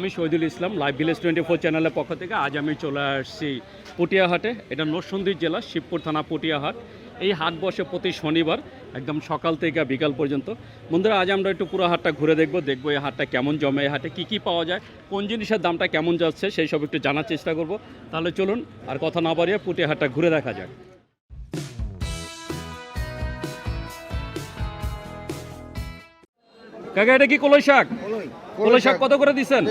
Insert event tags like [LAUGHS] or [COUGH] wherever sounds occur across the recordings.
আমি Shahidul Islam live village twenty four চ্যানেলের পক্ষ থেকে আজ আমি চলে আসছি পটিয়াহাটে। এটা নরসন্দী জেলা, শিবপুর থানা পটিয়াহাট। এই হাট বসে প্রতি শনিবার একদম সকাল থেকে বিকাল পর্যন্ত। বন্ধুরা, আজ আমরা একটু পুরো হাটটা ঘুরে দেখব, দেখব এই হাটটা কেমন জমে, এই হাটে কী কী পাওয়া যায়, কোন জিনিসের দামটা কেমন যাচ্ছে, সেই সব একটু জানার চেষ্টা করব। তাহলে চলুন, আর কথা না বাড়িয়ে পটিয়াহাটটা ঘুরে দেখা যাক। কাকা এটা কি কলই শাক? কলই কলই শাক কত করে দিচ্ছেন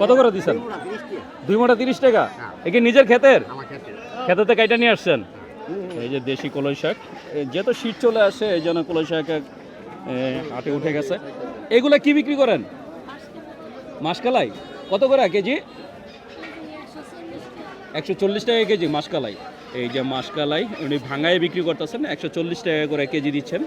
কত করে দিচ্ছেন এগুলা 30 টাকা। দুই মোটা তিরিশ টাকা? হ্যাঁ। এ কি নিজের ক্ষেতের। ক্ষেতেতে কাইটা নিয়ে আসছেন? এই যে দেশি কলই শাক। যেহেতু শীত চলে আসে এই জন্য কলই শাক হাটে উঠে গেছে। এগুলা কি বিক্রি করেন? মাসকালাই। কত করে কেজি? একশো চল্লিশ টাকা। কেজি মাসকালাই। এই যে মাসকালাই উনি ভাঙায় বিক্রি করতেছেন একশো চল্লিশ টাকা করে কেজি দিচ্ছেন।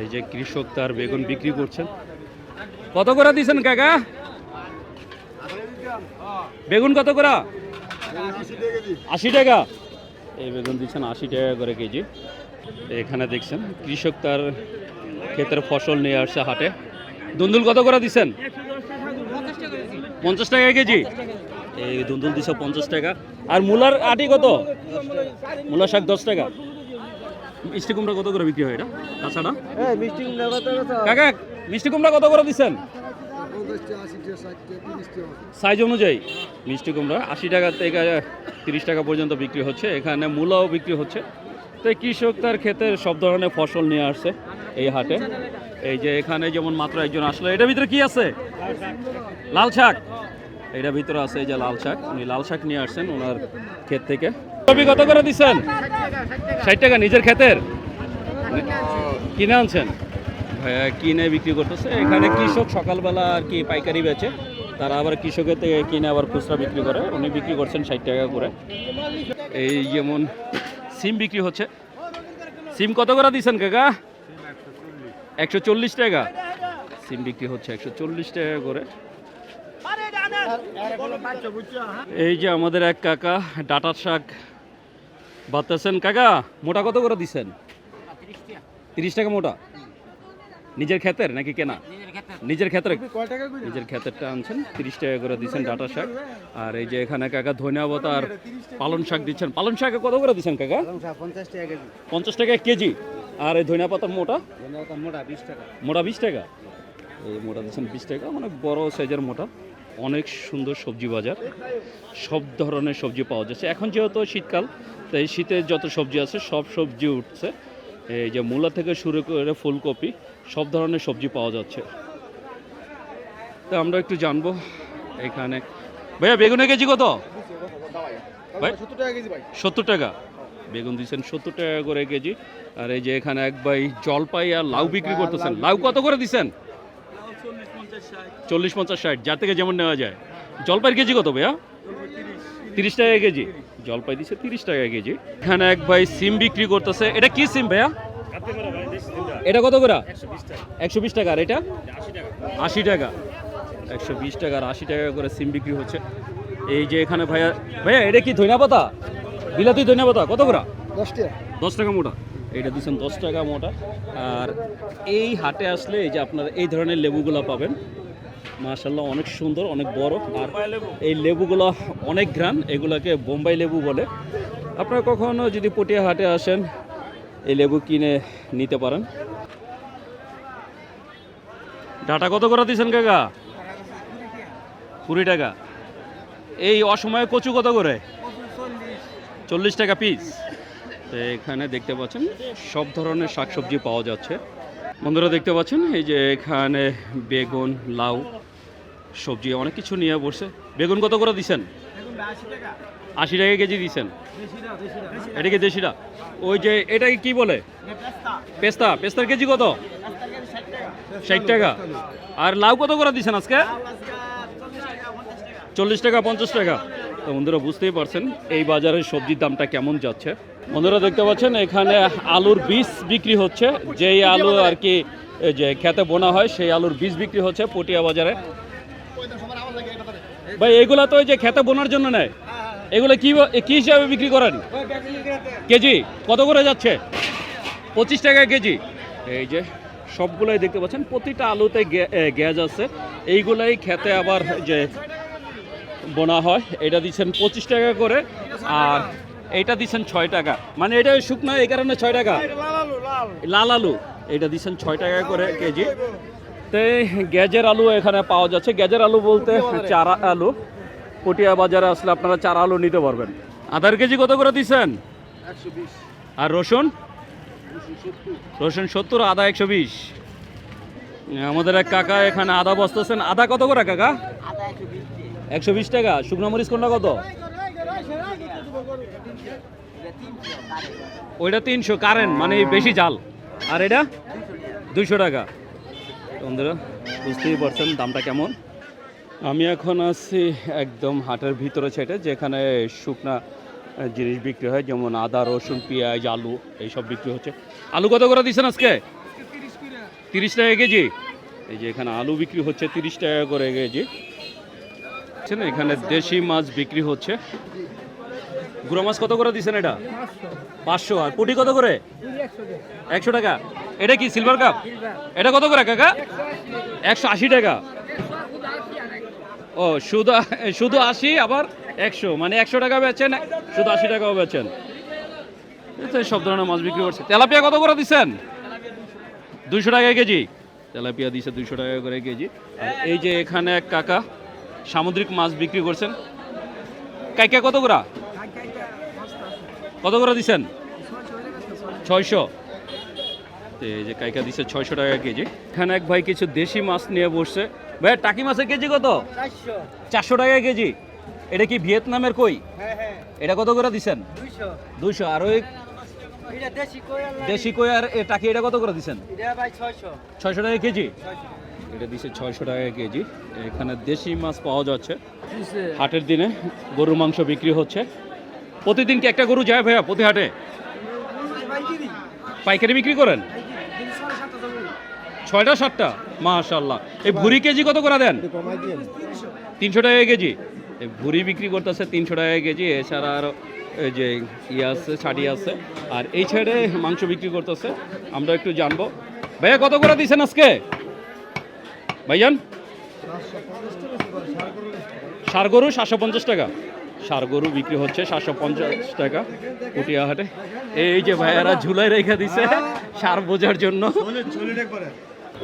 এই যে কৃষক তার বেগুন বিক্রি করছেন। কত করে দিচ্ছেন কাকা? বেগুন কত করে? আশি টাকা। এই বেগুন দিচ্ছেন আশি টাকা করে কেজি। এখানে দেখছেন কৃষক তার ক্ষেতের ফসল নিয়ে আসছে হাটে। দুন্দুল কত করে দিচ্ছেন? পঞ্চাশ টাকা কেজি। এই দুন্দুল দিছে পঞ্চাশ টাকা। আর মূলার আটি কত? মূলার শাক দশ টাকা। মিষ্টি কুমড়া কত করে বিক্রি হয় এটা? তাছাড়া? মিষ্টি কুমড়া কত কত? কাকা মিষ্টি কুমড়া কত করে দিচ্ছেন 50 টাকা, 80 টাকা, 60 টাকা, 30 টাকা। সাইজ অনুযায়ী। মিষ্টি কুমড়া আশি টাকা থেকে তিরিশ টাকা পর্যন্ত বিক্রি হচ্ছে। এখানে মূলাও বিক্রি হচ্ছে। তো কৃষক তার ক্ষেতে সব ধরনের ফসল নিয়ে আসছে এই হাটে। এই যে এখানে যেমন মাত্র একজন আসলো এটার ভিতরে কি আছে? লাল শাক। এটার ভিতরে আছে এই যে লাল শাক। উনি লাল শাক নিয়ে আসছেন ওনার ক্ষেত থেকে। কপি কত করে দিচ্ছেন ষাট টাকা, নিজের ক্ষেতের? কিনে আনছেন? ভাইয়া, কিনে বিক্রি করতেছে। এখানে কৃষক সকালবেলা আর কি পাইকারি বেচে। তারা আবার কৃষকের থেকে কিনে আবার খুচরা বিক্রি করে। উনি বিক্রি করছেন ষাট টাকা করে। এই যেমন সিম বিক্রি হচ্ছে। সিম কত করে দিচ্ছেন কাকা? একশো চল্লিশ টাকা। সিম বিক্রি হচ্ছে একশো চল্লিশ টাকা করে। এই যে আমাদের এক কাকা ডাটার শাক বাতাছেন কাকা মোটা কত করে দিচ্ছেন তিরিশ টাকা মোটা। নিজের ক্ষেতের নাকি কেনা? নিজের ক্ষেতের? নিজের ক্ষেতেরটা আনছেন তিরিশ টাকা করে দিচ্ছেন ডাটা শাক। আর এই যে এখানে কাকা ধনিয়া পাতা আর পালন শাক দিচ্ছেন। পালন শাক কত করে দিচ্ছেন কাকা? কলম শাক 50 টাকা কেজি। পঞ্চাশ টাকা কেজি। আর এই ধনিয়া পাতা মোটা? মোটা 20 টাকা। মোটা বিশ টাকা? এই মোটা দিচ্ছেন বিশ টাকা অনেক বড় সাইজের মোটা। অনেক সুন্দর সবজি বাজার। সব ধরনের সবজি পাওয়া যাচ্ছে। এখন যেহেতু শীতকাল, তাই শীতে যত সবজি আছে, সব সবজি উঠছে। এই যে মূলা থেকে শুরু করে ফুলকপি, সব ধরনের সবজি পাওয়া যাচ্ছে। তো আমরা একটু জানব এখানে। ভাইয়া, বেগুনের কেজি কত? ভাই? 70 টাকা কেজি ভাই। সত্তর টাকা। বেগুন দিচ্ছেন সত্তর টাকা করে কেজি। আর এই যে এখানে এক ভাই জলপাই আর লাউ বিক্রি করতেছেন। লাউ কত করে দিচ্ছেন চল্লিশ পঞ্চাশ ষাট যার থেকে যেমন নেওয়া যায়। জলপাইয়ের কেজি কত ভাইয়া? তিরিশ টাকা কেজি। জলপাই দিচ্ছে তিরিশ টাকা কেজি। এখানে এক ভাই সিম বিক্রি করতেছে। এটা কি সিম ভাইয়া? এটা কত করে? একশো বিশ টাকা। আর এটা? আশি টাকা। একশো বিশ টাকা আর আশি টাকা করে সিম বিক্রি হচ্ছে। এই যে এখানে ভাইয়া ভাইয়া এটা কি ধনিয়া পাতা? বিলাতি ধনিয়া পাতা? কত করে? 10 টাকা। দশ টাকা মোটা। এইটা দিচ্ছেন দশ টাকা মোটা। আর এই হাটে আসলে এই যে আপনারা এই ধরনের লেবুগুলো পাবেন মাশাল্লাহ অনেক সুন্দর অনেক বড়। আর এই লেবুগুলো অনেক ঘ্রাণ এগুলোকে বোম্বাই লেবু বলে। আপনারা কখনো যদি পটিয়া হাটে আসেন এই লেবু কিনে নিতে পারেন। ডাটা কত করে দিয়েছেন কাকা? কুড়ি টাকা। এই অসময়ে কচু কত করে? চল্লিশ। টাকা পিস তো এখানে দেখতে পাচ্ছেন সব ধরনের শাকসবজি পাওয়া যাচ্ছে। বন্ধুরা দেখতে পাচ্ছেন, এই যে এখানে বেগুন, লাউ, সবজি অনেক কিছু নিয়ে বসে। বেগুন কত করে দিছেন? আশি টাকা কেজি দিচ্ছেন এটা কি দেশিটা ওই যে এটাকে কি বলে? পেস্তা। পেস্তার কেজি কত? ষাট টাকা। আর লাউ কত করে দিছেন আজকে? চল্লিশ টাকা, পঞ্চাশ টাকা। বন্ধুরা বুঝতেই পারছেন এই বাজারের সবজির দামটা কেমন যাচ্ছে। বন্ধুরা দেখতে পাচ্ছেন, এখানে আলুর বীজ বিক্রি হচ্ছে। যেই আলু আর কি যে খেতে বোনা হয়, সেই আলুর বীজ বিক্রি হচ্ছে পটিয়া বাজারে। ভাই, এগুলা তো ওই যে খেতে বোনার জন্য নেয়। এগুলো কি কি হিসাবে বিক্রি করেন? কেজি, কত করে যাচ্ছে? পঁচিশ টাকা কেজি। এই যে সবগুলাই দেখতে পাচ্ছেন, প্রতিটা আলুতে গ্যাস আছে। এইগুলাই খেতে আবার যে বোনা হয়। এটা দিচ্ছেন পঁচিশ টাকা করে আর এটা দিচ্ছেন ছয় টাকা। মানে এটা শুকনো, এই কারণে ছয় টাকা। লাল আলু। এটা দিচ্ছেন ছয় টাকা করে কেজি। তো গ্যাজের আলু এখানে পাওয়া যাচ্ছে। গ্যাজের আলু বলতে চারা আলু। পটিয়া বাজারে আসলে আপনারা চারা আলু নিতে পারবেন। আধার কেজি কত করে দিচ্ছেন? আর রসুন? রসুন সত্তর, আদা একশো বিশ। আমাদের এক কাকা এখানে আদা বসতেছেন। আদা কত করে কাকা? একশো বিশ টাকা। শুকনো মরিচ কোনটা কত? ওইটা তিনশো, কারেন্ট মানে বেশি জাল আর এটা? দুইশো টাকা। বন্ধুরা, বুঝতেই পারছেন দামটা কেমন। আমি এখন আছি একদম হাটের ভিতরে ছেটে, যেখানে শুকনা জিনিস বিক্রি হয়, যেমন আদা, রসুন, পেঁয়াজ, আলু, এইসব বিক্রি হচ্ছে। আলু কত করে দিচ্ছেন আজকে? তিরিশ টাকা কেজি। এই যে এখানে আলু বিক্রি হচ্ছে তিরিশ টাকা করে কেজি। বুঝছেন, এখানে দেশি মাছ বিক্রি হচ্ছে। গুঁড়ো মাছ কত করে দিচ্ছেন এটা? পাঁচশো। আর পুটি কত করে? একশো টাকা। এটা কি সিলভার কাপ এটা কত করে কাকা? একশো আশি টাকা। ও শুধু শুধু আশি আবার একশো। মানে একশো টাকা বেচেন শুধু আশি টাকাও বেচেন। সব ধরনের মাছ বিক্রি করছে। তেলাপিয়া কত করে দিচ্ছেন দুইশো টাকা কেজি। তেলাপিয়া দিচ্ছে দুইশো টাকা করে কেজি। আর এই যে এখানে এক কাকা সামুদ্রিক মাছ বিক্রি করছেন। কাইকা কত করে? কত করে দিচ্ছেন ছয়শো। এই যে কাইকা দিচ্ছে ছয়শো টাকা কেজি। এখানে এক ভাই কিছু দেশি মাছ নিয়ে বসছে। ভাই টাকি মাছের কেজি কত? চারশো। টাকা কেজি। এটা কি ভিয়েতনামের কই? হ্যাঁ হ্যাঁ। এটা কত করে দিচ্ছেন দুইশো। আর ওই দেশি কই আর এ টাকি এটা কত করে দিচ্ছেন ছয়শো। টাকা কেজি। এটা দিচ্ছে ছয়শো টাকা কেজি। এখানে দেশি মাছ পাওয়া যাচ্ছে। হাটের দিনে গরুর মাংস বিক্রি হচ্ছে। প্রতিদিন কি একটা গরু যায় ভাইয়া প্রতি হাটে? পাইকারি বিক্রি করেন? ছয়টা সাতটা? মাশাল্লাহ এই ভুরি কেজি কত করে দেন? তিনশো টাকা কেজি। এই ভুরি বিক্রি করতেছে তিনশো টাকা কেজি। এছাড়া আর এই যে ইয়ে আছে ছাড়ি আছে। আর এই সাইডে মাংস বিক্রি করতেছে। আমরা একটু জানব। ভাইয়া কত করে দিচ্ছেন আজকে? ভাইজান? সার গরু সাতশো পঞ্চাশ টাকা। সার গরু বিক্রি হচ্ছে সাতশো পঞ্চাশ টাকা হাটে। এই যে ভাইয়ারা ঝুলাই রেখে দিছে সার বোঝার জন্য।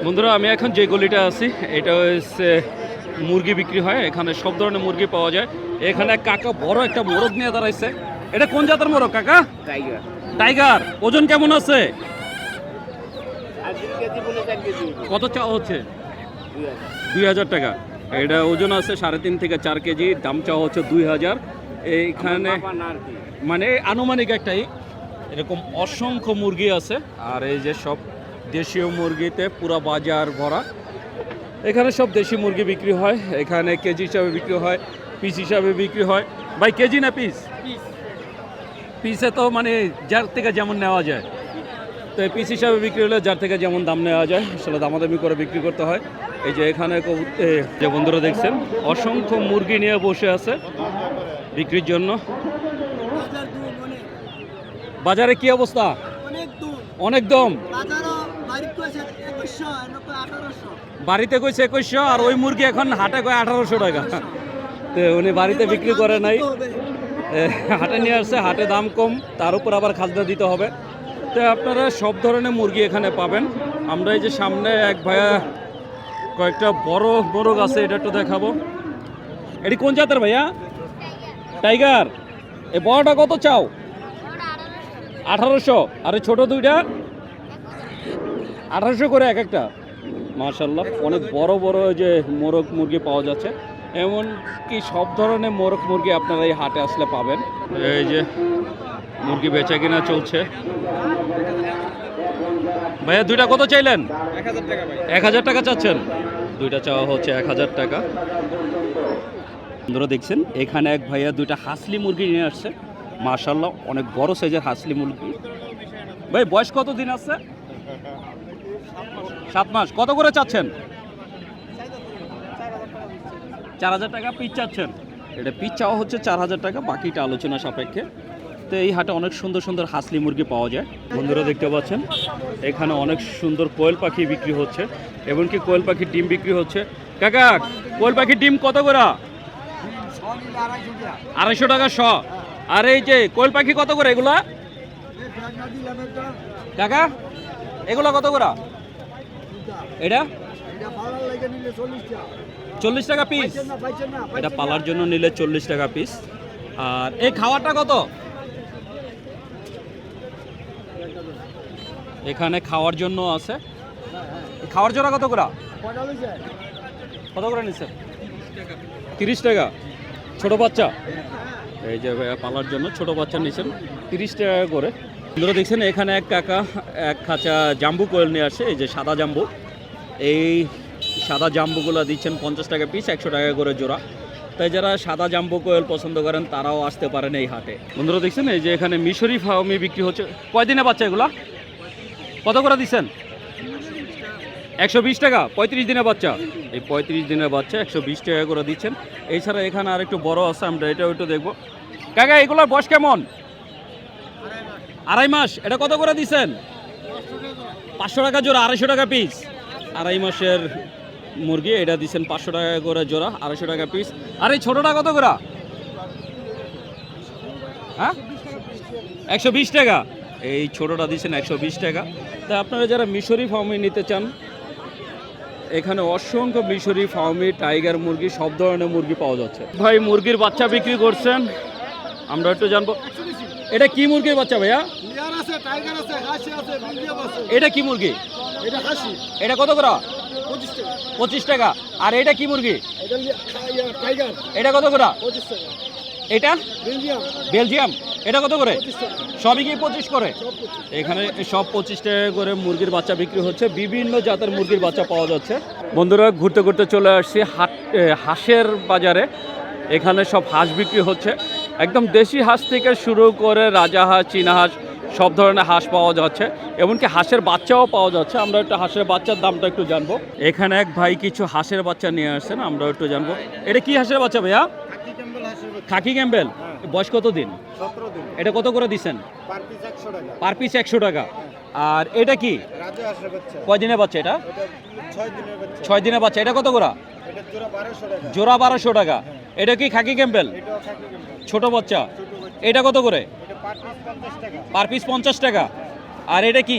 বন্ধুরা আমি এখন যে গলিটা আছি এটা হচ্ছে মুরগি বিক্রি হয়। এখানে সব ধরনের মুরগি পাওয়া যায়। এখানে কাকা বড় একটা মোরগ নিয়ে দাঁড়াইছে। এটা কোন জাতের মোরগ কাকা? টাইগার টাইগার ওজন কেমন আছে? কত চাওয়া হচ্ছে? দুই হাজার টাকা। এটা ওজন আছে সাড়ে তিন থেকে চার কেজি দাম চাওয়া হচ্ছে দুই হাজার। এইখানে মানে আনুমানিক একটাই। এরকম অসংখ্য মুরগি আছে। আর এই যে সব দেশীয় মুরগিতে পুরো বাজার ভরা। এখানে সব দেশি মুরগি বিক্রি হয়। এখানে কেজি হিসাবে বিক্রি হয় পিস হিসাবে বিক্রি হয়। ভাই কেজি না পিস? পিসে। তো মানে যার থেকে যেমন নেওয়া যায়। তো এই পিস হিসাবে বিক্রি হলে যার থেকে যেমন দাম নেওয়া যায় সেটা দামাদামি করে বিক্রি করতে হয়। এই যে এখানে যে বন্ধুরা দেখছেন অসংখ্য মুরগি নিয়ে বসে আছে বিক্রির জন্য। বাজারে কি অবস্থা? অনেক দম। বাড়িতে কইছে একুশশো আর ওই মুরগি এখন হাটে কয় আঠারোশো টাকা। তো উনি বাড়িতে বিক্রি করে নাই। হাটে নিয়ে আসছে হাটে দাম কম তার উপর আবার খাজনা দিতে হবে। তো আপনারা সব ধরনের মুরগি এখানে পাবেন। আমরা এই যে সামনে এক ভাইয়া কয়েকটা বড় মোরগ আছে, এটা একটু দেখাবো। এটি কোন জাতের ভাইয়া? টাইগার। এই বড়টা কত চাও? আঠারোশো। আর ছোট দুইটা? আঠারোশো করে এক একটা। মার্শাল্লাহ অনেক বড় বড় যে মোরগ মুরগি পাওয়া যাচ্ছে। এমন কি সব ধরনের মোরগ মুরগি আপনারা এই হাটে আসলে পাবেন। এই যে মুরগি বেচা কিনা চলছে। ভাইয়া দুইটা কত চাইলেন? এক হাজার টাকা চাচ্ছেন? দুইটা চাওয়া হচ্ছে এক হাজার টাকা। বন্ধুরা দেখছেন? এখানে এক ভাইয়া দুইটা হাসলি মুরগি নিয়ে আসছে। মার্শাল্লাহ অনেক বড় সাইজের হাসলি মুরগি। ভাই বয়স কত দিন আছে? সাত মাস। কত করে চাচ্ছেন? চার হাজার টাকা পিচ চাচ্ছেন। এটা পিচ চাওয়া হচ্ছে চার হাজার টাকা বাকিটা আলোচনা সাপেক্ষে। তো এই হাটে অনেক সুন্দর সুন্দর হাসলি মুরগি পাওয়া যায়। বন্ধুরা দেখতে পাচ্ছেন, এখানে অনেক সুন্দর কোয়েল পাখি বিক্রি হচ্ছে, এমনকি কোয়েল পাখির ডিম বিক্রি হচ্ছে। কাকা, কোয়েল পাখির ডিম কত করে? আড়াইশো টাকা শ। আর এই যে কোয়েল পাখি কত করে এগুলা? কাকা, এগুলা কত করে? এটা? চল্লিশ টাকা পিস এটা পালার জন্য নিলে চল্লিশ টাকা পিস আর এই খাওয়ারটা কত? এখানে খাওয়ার জন্য আছে। খাওয়ার জোড়া কত করে? কত করে নিচ্ছে তিরিশ টাকা। ছোট বাচ্চা? এই যে পালার জন্য ছোট বাচ্চা নিচ্ছেন তিরিশ টাকা করে। আপনারা দেখছেন, এখানে এক কাকা, এক খাঁচা জাম্বু কোয়েল নিয়ে আসে, এই যে সাদা জাম্বু। এই সাদা জাম্বুগুলো দিচ্ছেন পঞ্চাশ টাকা পিস একশো টাকা করে জোড়া। তাই যারা সাদা জাম্বু কোয়েল পছন্দ করেন, তারাও আসতে পারেন এই হাটে। বন্ধুরা দেখছেন, এই যে এখানে মিশরি ফার্মি বিক্রি হচ্ছে। কয়দিনে বাচ্চা এগুলা? কত করে দিচ্ছেন? একশো বিশ টাকা, পঁয়ত্রিশ দিনের বাচ্চা। এই পঁয়ত্রিশ দিনের বাচ্চা একশো বিশ টাকা করে দিচ্ছেন। এছাড়া এখানে আর একটু বড় আছে, আমরা এটাও একটু দেখব। কাকা, এগুলোর বয়স কেমন? আড়াই মাস। এটা কত করে দিচ্ছেন? পাঁচশো টাকা জোড়া, আড়াইশো টাকা পিস। আড়াই মাসের মুরগি এটা দিচ্ছেন পাঁচশো টাকা করে জোড়া আড়াইশো টাকা পিস আর এই ছোটোটা কত করে? হ্যাঁ? একশো বিশ টাকা। এই ছোটোটা দিচ্ছেন একশো বিশ টাকা। তা আপনারা যারা মিশরি ফার্মে নিতে চান এখানে অসংখ্য মিশরি ফার্মি টাইগার মুরগি সব ধরনের মুরগি পাওয়া যাচ্ছে। ভাই মুরগির বাচ্চা বিক্রি করছেন। আমরা একটু জানব। এটা কি মুরগির বাচ্চা ভাইয়া? এটা কি মুরগি? এটা কত করে? পঁচিশ টাকা। আর এটা কি মুরগি? এটা কত করে? এটা? বেলজিয়াম। এটা কত করে? সবই কি পঁচিশ করে? এখানে সব পঁচিশ টাকা করে মুরগির বাচ্চা বিক্রি হচ্ছে। বিভিন্ন জাতের মুরগির বাচ্চা পাওয়া যাচ্ছে। বন্ধুরা ঘুরতে ঘুরতে চলে আসছি হাট হাঁসের বাজারে। এখানে সব হাঁস বিক্রি হচ্ছে। একদম দেশি হাঁস থেকে শুরু করে রাজা হাঁস চীনা হাঁস সব ধরনের হাঁস পাওয়া যাচ্ছে এমনকি হাঁসের বাচ্চাও পাওয়া যাচ্ছে। আমরা একটু হাঁসের বাচ্চার দামটা একটু জানব। এখানে এক ভাই কিছু হাঁসের বাচ্চা নিয়ে আসছেন আমরা একটু জানব। এটা কি হাঁসের বাচ্চা ভাইয়া? খাকি ক্যাম্বেল বয়স কত দিন? এটা কত করে দিচ্ছেন? পার পিস একশো টাকা। টাকা। আর এটা কি? কয় দিনের বাচ্চা এটা? ছয় দিনের বাচ্চা। এটা কত করে? জোড়া বারোশো টাকা। টাকা। এটা কি খাকি ক্যাম্বেল? ছোট বাচ্চা। এটা কত করে? পার পিস পঞ্চাশ টাকা। আর এটা কি?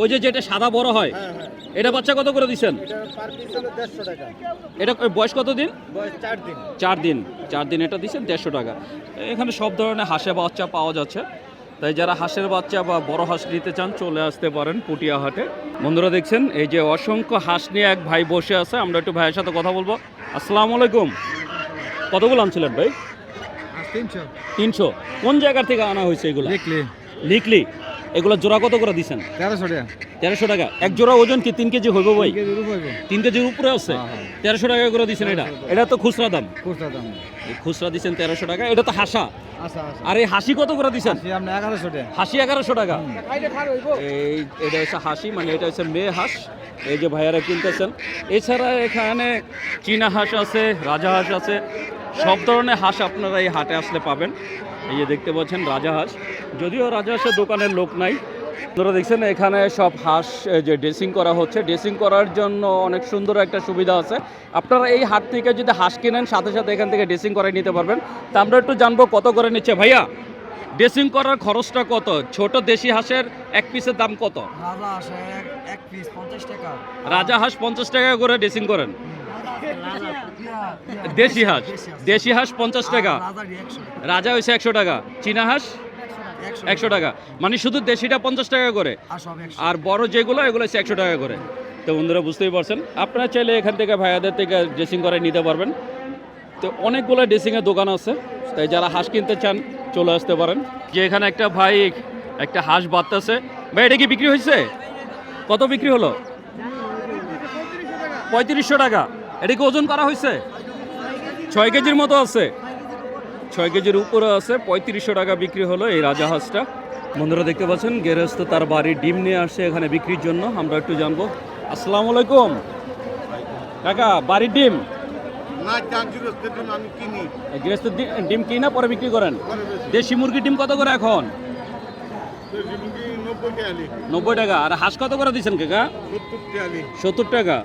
ওই যে যেটা সাদা বড় হয় হ্যাঁ হ্যাঁ। এটা বাচ্চা কত করে দিচ্ছেন? এটা বয়স কত দিন। চার দিন। চার দিন এটা দিচ্ছেন দেড়শো টাকা। এখানে সব ধরনের হাঁসের বাচ্চা পাওয়া যাচ্ছে। তাই যারা হাঁসের বাচ্চা বা বড় হাঁস নিতে চান চলে আসতে পারেন পুটিয়া হাটে বন্ধুরা দেখছেন এই যে অসংখ্য হাঁস নিয়ে এক ভাই বসে আছে। আমরা একটু ভাইয়ের সাথে কথা বলব। আসসালামু আলাইকুম। কতগুলো আনছিলেন ভাই? তিনশো। কোন জায়গা থেকে আনা হয়েছে এগুলো? লিখলি এগুলো জোড়া কত করে দিচ্ছেন তেরোশো টাকা। তেরোশো টাকা। এক জোড়া ওজন কি তিন কেজি হইব ভাই? তিন কেজির উপরে আছে? হ্যাঁ, হ্যাঁ। তেরোশো টাকা করে দিচ্ছেন এটা? এটা তো খুচরা দাম। খুচরা দাম। খুচরা দিচ্ছেন তেরোশো টাকা। এটা তো হাসা। আর এই হাসি কত করে দিচ্ছেন আপনি এগারোশো টাকা। হাসি এগারোশো টাকা। এই এটা হচ্ছে হাসি মানে এটা হচ্ছে মেয়ে হাঁস। এই যে ভাইয়ারা কিনতেছেন। এছাড়া এখানে চীনা হাঁস আছে রাজা হাঁস আছে। সব ধরনের হাঁস আপনারা এই হাটে আসলে পাবেন। এই যে দেখতে পাচ্ছেন রাজা হাঁস। যদিও রাজা হাঁসের দোকানের লোক নাই। আপনারা দেখছেন এখানে সব হাঁস যে ড্রেসিং করা হচ্ছে। ড্রেসিং করার জন্য অনেক সুন্দর একটা সুবিধা আছে। আপনারা এই হাট থেকে যদি হাঁস কেনেন সাথে সাথে এখান থেকে ড্রেসিং করে নিতে পারবেন। তা আমরা একটু জানব কত করে নিচ্ছে। ভাইয়া ড্রেসিং করার খরচটা কত? ছোট দেশি হাঁসের এক পিসের দাম কত? রাজা পিস পঞ্চাশ টাকা। রাজা হাঁস পঞ্চাশ টাকা করে ড্রেসিং করেন। দেশি হাঁস। দেশি হাঁস পঞ্চাশ টাকা। রাজা হয়েছে একশো টাকা। চীনা হাঁস একশো টাকা। মানে শুধু দেশিটা পঞ্চাশ টাকা করে। আর বড় যেগুলো এগুলো হচ্ছে একশো টাকা করে। তো বন্ধুরা বুঝতেই পারছেন? আপনারা চাইলে এখান থেকে ভাইয়াদের থেকে ড্রেসিং করে নিতে পারবেন। তো অনেকগুলো ড্রেসিংয়ের দোকান আছে। তাই যারা হাঁস কিনতে চান চলে আসতে পারেন। যে এখানে একটা ভাই একটা হাঁস বাঁধতেছে। ভাই এটা কি বিক্রি হয়েছে? কত বিক্রি হলো? পঁয়ত্রিশশো টাকা। এটা কি ওজন করা হয়েছে? ছয় কেজির মতো আছে। ছয় কেজির উপরে আছে পঁয়ত্রিশশো টাকা বিক্রি হলো এই রাজা হাঁসটা। বন্ধুরা দেখতে পাচ্ছেন গেরস্ত তার বাড়ির ডিম নিয়ে আসছে এখানে বিক্রির জন্য। আমরা একটু জানব। আসসালামু আলাইকুম। কাকা বাড়ির ডিম? গৃহস্থের ডিম কিনি। গৃহস্থের ডিম কিনা পরে বিক্রি করেন? দেশি মুরগির ডিম কত করে এখন? নব্বই টাকা আর হাঁস কত করে দিচ্ছেন কাকা? সত্তর টাকা।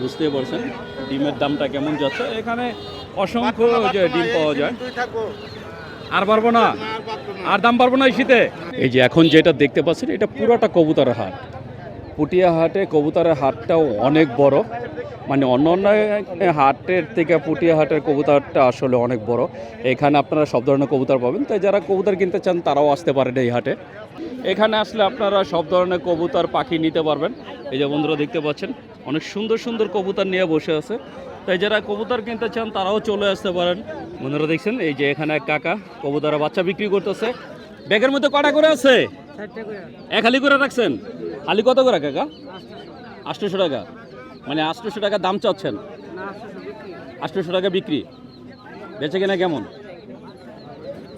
বুঝতেই পারছেন ডিমের দামটা কেমন যাচ্ছে। এখানে অসংখ্য যে ডিম পাওয়া যায়। আর পারব না। আর দাম পারব না এই শীতে। এই যে এখন যেটা দেখতে পাচ্ছেন এটা পুরোটা কবুতরের হাট। পুটিয়া হাটে কবুতরের হাটটাও অনেক বড়। মানে অন্য অন্য হাটের থেকে পুটিয়া হাটের কবুতরটা আসলে অনেক বড়। এখানে আপনারা সব ধরনের কবুতর পাবেন। তাই যারা কবুতর কিনতে চান, তারাও আসতে পারেন এই হাটে। এখানে আসলে আপনারা সব ধরনের কবুতর পাখি নিতে পারবেন। এই যে বন্ধুরা দেখতে পাচ্ছেন, অনেক সুন্দর সুন্দর কবুতর নিয়ে বসে আছে। তাই যারা কবুতর কিনতে চান, তারাও চলে আসতে পারেন। বন্ধুরা দেখছেন, এই যে এখানে এক কাকা কবুতরের বাচ্চা বিক্রি করতেছে। ব্যাগের মধ্যে কটা করে আছে? এক হালি করে রাখছেন? হালি কত করে কাকা? আটশোশো টাকা। মানে আটশোশো টাকা দাম চাচ্ছেন? আটশোশো টাকা বিক্রি। বেচে কিনা কেমন?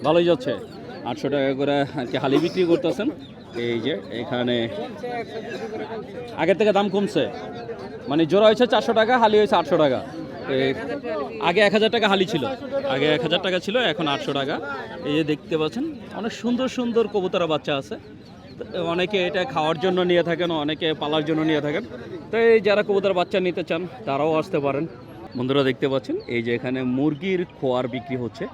ভালোই যাচ্ছে। আটশো টাকা করে আর কি হালি বিক্রি করতেছেন? এই যে, এখানে আগের থেকে দাম কমছে। মানে জোড়া হয়েছে চারশো টাকা, হালি হয়েছে আটশো টাকা। আগে এক হাজার টাকা হালি ছিল। আগে এক হাজার টাকা ছিল, এখন আটশো টাকা। এই যে দেখতে পাচ্ছেন, অনেক সুন্দর সুন্দর কবুতরা বাচ্চা আছে। অনেকে এটা খাওয়ার জন্য নিয়ে থাকেন, অনেকে পালার জন্য নিয়ে থাকেন। তো এই যারা কবুতর বাচ্চা নিতে চান, তারাও আসতে পারেন। বন্ধুরা দেখতে পাচ্ছেন, এই যে এখানে মুরগির খোয়ার বিক্রি হচ্ছে।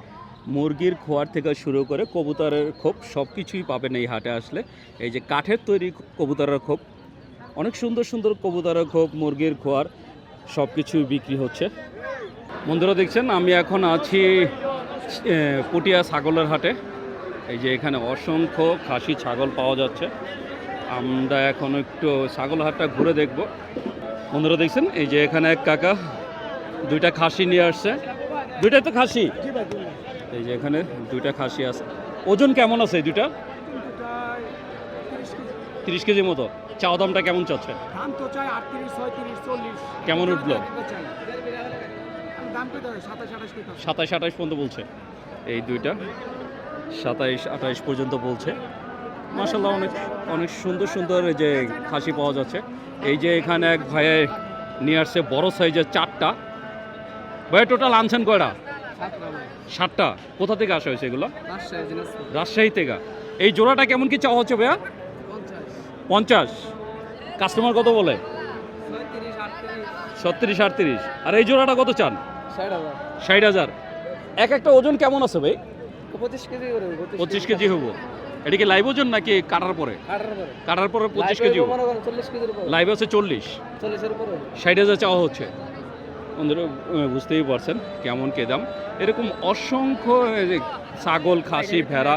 মুরগির খোয়ার থেকে শুরু করে কবুতরের খোপ সব কিছুই পাবেন এই হাটে আসলে। এই যে কাঠের তৈরি কবুতরের খোপ, অনেক সুন্দর সুন্দর কবুতরের খোপ, মুরগির খোয়ার। সব কিছুই বিক্রি হচ্ছে। বন্ধুরা দেখছেন, আমি এখন আছি পুটিয়া ছাগলের হাটে। এই যে এখানে অসংখ্য খাসি ছাগল পাওয়া যাচ্ছে। আমরা এখন একটু ছাগল হাটটা ঘুরে দেখব। বন্ধুরা দেখছেন, এই যে এখানে এক কাকা দুইটা খাসি নিয়ে আসছে। দুইটাই তো খাসি? এই যে এখানে দুইটা খাসি আছে। ওজন কেমন আছে দুইটা? তিরিশ কেজি মতো? চাওয়া দামটা কেমন চাচ্ছে? দাম তো চাই আটত্রিশ ছয়ত্রিশ চল্লিশ। কেমন উঠল? সাতাশ আঠাশ সাতাইশ আঠাইশ পর্যন্ত বলছে? এই দুইটা। সাতাইশ আঠাইশ পর্যন্ত বলছে। মাসাল্লাহ অনেক অনেক সুন্দর সুন্দর এই যে খাসি পাওয়া যাচ্ছে। এই যে এখানে এক ভাইয়ে নিয়ে আসছে বড় সাইজের চারটা। ভাই টোটাল আনছেন কয়টা? সাতটা। কোথা থেকে আসা হয়েছে এগুলো? রাজশাহী রাজশাহী থেকে। এই জোড়াটা কেমন কি চাওয়া হচ্ছে ভাইয়া? পঞ্চাশ। কাস্টমার কত বলে? ছত্রিশ আটত্রিশ। আর এই জোড়াটা কত চান? ষাট হাজার। এক একটা ওজন কেমন আছে ভাই? পঁচিশ কেজি পঁচিশ কেজি। হব। এটা কি লাইভ ওজন নাকি কাটার পরে? কাটার পরে। পঁচিশ কেজি লাইভ আছে চল্লিশ। ষাট হাজার চাওয়া হচ্ছে। বন্ধুরা বুঝতেই পারছেন কেমন কে দাম। এরকম অসংখ্য ছাগল খাসি ভেড়া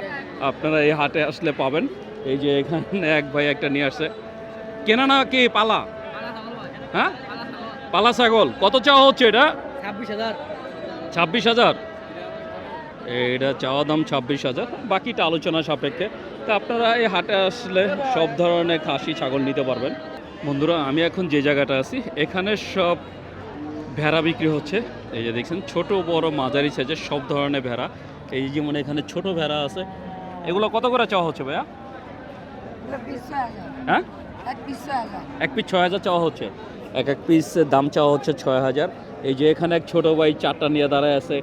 আপনারা এই হাটে আসলে পাবেন। এই যে এখানে এক ভাই একটা নিয়ে আসছে। কেনা না কি পালা? হ্যাঁ? পালা ছাগল। কত চাওয়া হচ্ছে এটা? ছাব্বিশ হাজার। ছাব্বিশ হাজার? এটা চাওয়া দাম ছাব্বিশ হাজার। বাকিটা আলোচনা সাপেক্ষে। তা আপনারা এই হাটে আসলে সব ধরনের খাসি ছাগল নিতে পারবেন। বন্ধুরা আমি এখন যে জায়গাটা আছি এখানে সব ভেড়া বিক্রি হচ্ছে। এই যে দেখছেন ছোট বড় মাঝারি সাইজের সব ধরনের ভেড়া। এই যেমন এখানে ছোট ভেড়া আছে। এগুলো কত করে চাওয়া হচ্ছে ভাইয়া? হ্যাঁ? এক পিস ছয় হাজার। চাওয়া হচ্ছে। এক এক পিস দাম চাওয়া হচ্ছে ছয় হাজার। এই যে এখানে এক ছোট ভাই চারটা নিয়ে দাঁড়ায় আছে।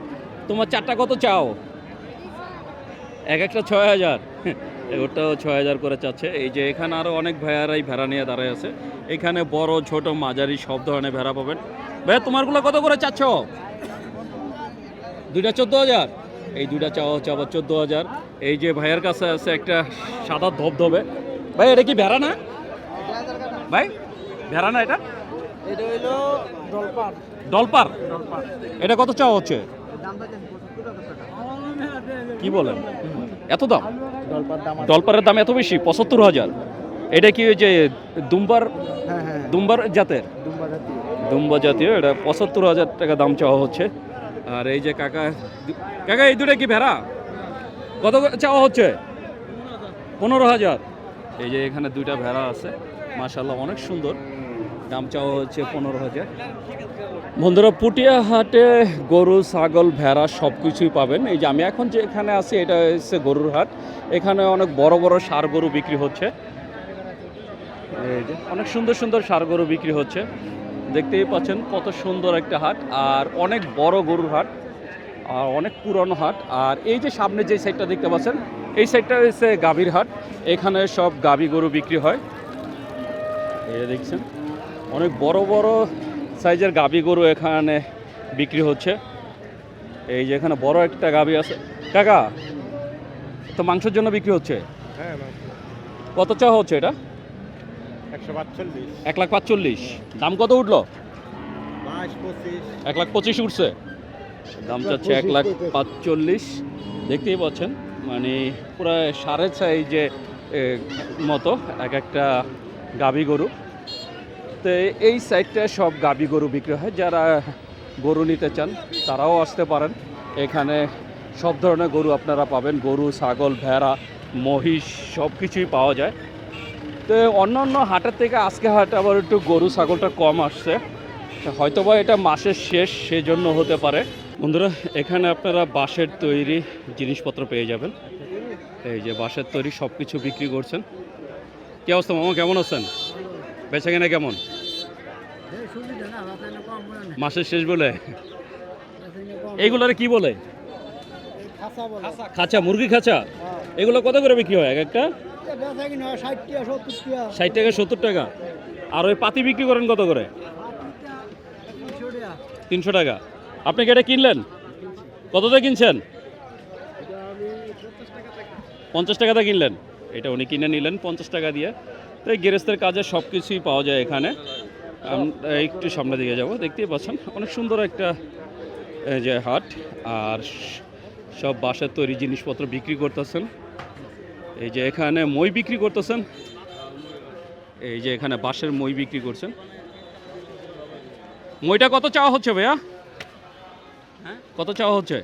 তোমার চারটা কত চাও? এক একটা ছয় হাজার। [LAUGHS] ওটাও ছয় হাজার করে চাচ্ছে। এই যে এখানে আরও অনেক ভাইয়ারাই ভেড়া নিয়ে দাঁড়ায় আছে। এখানে বড় ছোট মাঝারি সব ধরনের ভেড়া পাবেন। ভাইয়া তোমারগুলো কত করে চাচ্ছ? দুইটা চোদ্দ হাজার। এই দুইটা চাওয়া হচ্ছে আবার চোদ্দ হাজার। এই যে ভাইয়ের কাছে আছে একটা সাদা ধবধবে। ভাই এটা কি ভেড়া না? ভাই ভেড়া না এটা? এটা হইল দলপাট ডলপার এটা কত চাওয়া হচ্ছে? কি বলেন? এত দাম? ডলপারের দাম এত বেশি? পঁচাত্তর হাজার। এটা কি ওই যে দুম্বার হ্যাঁ হ্যাঁ দুম্বার জাতের? দুম্বা জাতীয়। এটা পঁচাত্তর হাজার টাকা দাম চাওয়া হচ্ছে। আর এই যে কাকা কাকা এই দুটো কি ভেড়া? কত চাওয়া হচ্ছে? পনেরো হাজার। এই যে এখানে দুইটা ভেড়া আছে মাশাল্লাহ অনেক সুন্দর। দাম চাওয়া হচ্ছে পনেরো হাজার। বন্ধুরা পুটিয়া হাটে গরু, ছাগল, ভেড়া সব কিছুই পাবেন। এই যে আমি এখন যে এখানে আছি, এটা হচ্ছে গরুর হাট। এখানে অনেক বড় বড় সার গরু বিক্রি হচ্ছে। এই যে অনেক সুন্দর সুন্দর সার গরু বিক্রি হচ্ছে। দেখতেই পাচ্ছেন কত সুন্দর একটা হাট, আর অনেক বড় গরুর হাট, আর অনেক পুরনো হাট। আর এই যে সামনে যে সাইডটা দেখতে পাচ্ছেন এই সাইডটা হচ্ছে গাভীর হাট। এখানে সব গাভী গরু বিক্রি হয়। এই দেখছেন অনেক বড় বড় সাইজের গাভী গরু এখানে বিক্রি হচ্ছে। এই যে এখানে বড় একটা গাভী আছে। কাকা তো মাংসের জন্য বিক্রি হচ্ছে? হ্যাঁ কত চা হচ্ছে এটা? একশো এক লাখ পাঁচচল্লিশ। দাম কত উঠল? এক লাখ পঁচিশ উঠছে। দাম চাচ্ছে এক লাখ পাঁচচল্লিশ। দেখতেই পাচ্ছেন। মানে পুরো সাড়ে সাইজে এ, মতো এক একটা গাভী গরু। তো এই সাইডটায় সব গাভী গরু বিক্রি হয়। যারা গরু নিতে চান তারাও আসতে পারেন। এখানে সব ধরনের গরু আপনারা পাবেন। গরু ছাগল ভেড়া মহিষ সব কিছুই পাওয়া যায়। তো অন্য অন্য হাটের থেকে আজকে হাটে আবার একটু গরু ছাগলটা কম আসছে। হয়তোবা এটা মাসের শেষ সেজন্য হতে পারে। বন্ধুরা, এখানে আপনারা বাঁশের তৈরি জিনিসপত্র পেয়ে যাবেন। এই যে বাঁশের তৈরি সব কিছু বিক্রি করছেন। কি অবস্থা মামা, কেমন আছেন? বেচা কেনা কেমন? মাসের শেষ বলে? এইগুলারে কি বলে? খাঁচা মুরগি খাঁচা? এগুলো কত করে বিক্রি হয়, এক একটা? ষাট টাকা, সত্তর টাকা। আর ওই পাতি বিক্রি করেন কত করে? তিনশো টাকা। আপনি কি এটা কিনলেন? কততে কিনছেন? পঞ্চাশ টাকাতে কিনলেন। এটা উনি কিনে নিলেন পঞ্চাশ টাকা দিয়ে। তো এই গেরেস্তের কাজে সব কিছুই পাওয়া যায় এখানে। একটু সামনে দিকে যাব, দেখতেই পাচ্ছেন, অনেক সুন্দর একটা যে হাট। আর সব বাসার তৈরি জিনিসপত্র বিক্রি করতেছেন। এই যে এখানে মই বিক্রি করতেছেন। এই যে এখানে বাঁশের মই বিক্রি করছেন। মইটা কত চাওয়া হচ্ছে ভাইয়া? কত চাওয়া হচ্ছে?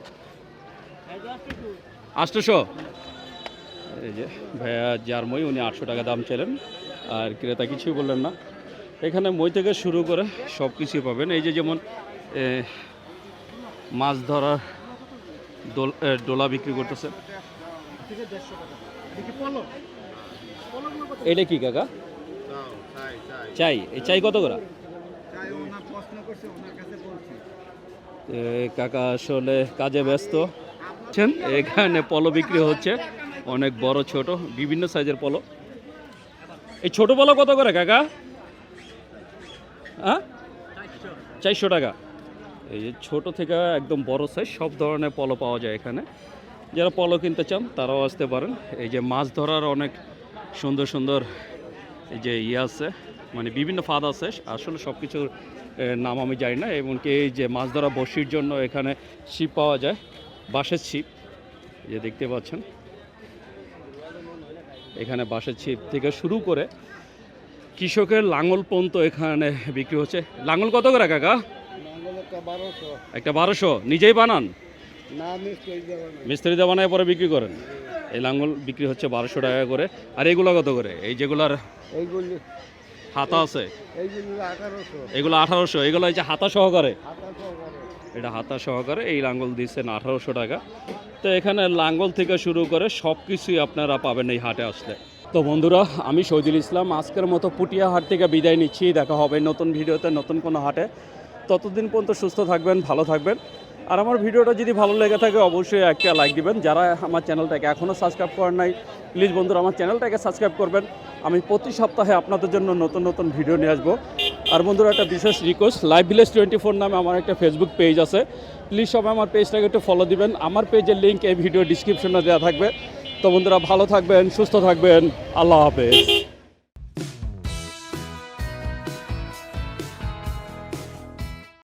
আটশোশো এই যে ভাইয়া যার মই উনি আটশো টাকা দাম চাইলেন। আর ক্রেতা কিছুই বললেন না। এখানে মই থেকে শুরু করে সব কিছুই পাবেন। এই যে যেমন মাছ ধরার ডোলা বিক্রি করতেছে। এটা কি কাকা? চাই এই চাই কত করে? কাকা আসলে কাজে ব্যস্ত। এখানে পলো বিক্রি হচ্ছে। অনেক বড় ছোট বিভিন্ন সাইজের পলো। এই ছোট পলো কত করে কাকা? হ্যাঁ? চারশো টাকা। এই যে ছোটো থেকে একদম বড় সাইজ সব ধরনের পলো পাওয়া যায় এখানে। যারা পলো কিনতে চান তারাও আসতে পারেন। এই যে মাছ ধরার অনেক সুন্দর সুন্দর এই যে ইয়ে আছে মানে বিভিন্ন ফাঁদ আছে। আসলে সব কিছুর নাম আমি জানি না এমনকি এই যে মাছ ধরা বসির জন্য এখানে ছিপ পাওয়া যায় বাঁশের ছিপ যে দেখতে পাচ্ছেন। এখানে বাঁশের ছিপ থেকে শুরু করে কৃষকের লাঙল পর্যন্ত এখানে বিক্রি হচ্ছে। লাঙল কত করে কাকা? একটা বারোশো। নিজেই বানান? মিস্ত্রি দিয়ে বানায় পরে বিক্রি করেন? এই লাঙল বিক্রি হচ্ছে বারোশো টাকা করে। আর এগুলো কত করে? এই যেগুলার এইগুলি হাতা আছে? এগুলো আঠারোশো এগুলো এই যে হাতা সহকারে? এটা হাতা সহকারে এই লাঙ্গল দিচ্ছেন আঠারোশো টাকা। তো এখানে লাঙ্গল থেকে শুরু করে সব কিছুই আপনারা পাবেন এই হাটে আসলে। তো বন্ধুরা আমি শহীদুল ইসলাম আজকের মতো পুটিয়া হাট থেকে বিদায় নিচ্ছি। দেখা হবে নতুন ভিডিওতে নতুন কোনো হাটে। ততদিন পর্যন্ত সুস্থ থাকবেন ভালো থাকবেন। আর আমার ভিডিওটা যদি ভালো লেগে থাকে, অবশ্যই একটা লাইক দিবেন। যারা আমার চ্যানেলটাকে এখনও সাবস্ক্রাইব করেন নাই প্লিজ বন্ধুরা, আমার চ্যানেলটাকে সাবস্ক্রাইব করবেন। আমি প্রতি সপ্তাহে আপনাদের জন্য নতুন নতুন ভিডিও নিয়ে আসব। আর বন্ধুরা, একটা বিশেষ request live village twenty four নামে আমার একটা ফেসবুক পেজ আছে। প্লিজ সবাই আমার পেজটাকে একটু ফলো দিবেন। আমার পেজের লিঙ্ক এই ভিডিও ডিসক্রিপশনে দেওয়া থাকবে। তো বন্ধুরা, ভালো থাকবেন, সুস্থ থাকবেন। আল্লাহ হাফেজ।